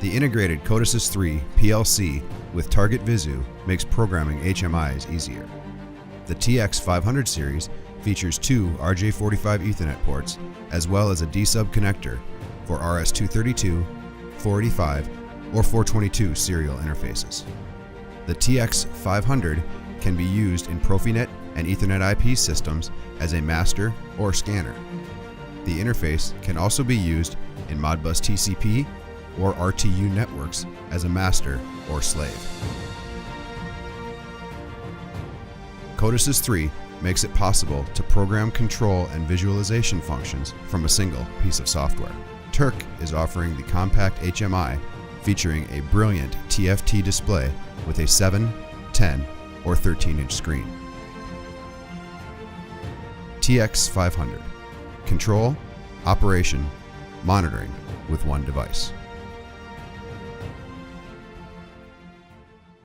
The integrated Codesys 3 PLC with Target Visu makes programming HMIs easier. The TX500 series features two RJ45 Ethernet ports as well as a D-sub connector for RS232, 485, or 422 serial interfaces. The TX500 can be used in Profinet and Ethernet IP systems as a master or scanner. The interface can also be used in Modbus TCP or RTU networks as a master or slave. Codesys 3 makes it possible to program control and visualization functions from a single piece of software. Turk is offering the compact HMI featuring a brilliant TFT display with a 7, 10, or 13 inch screen. TX500 Control, operation, monitoring with one device.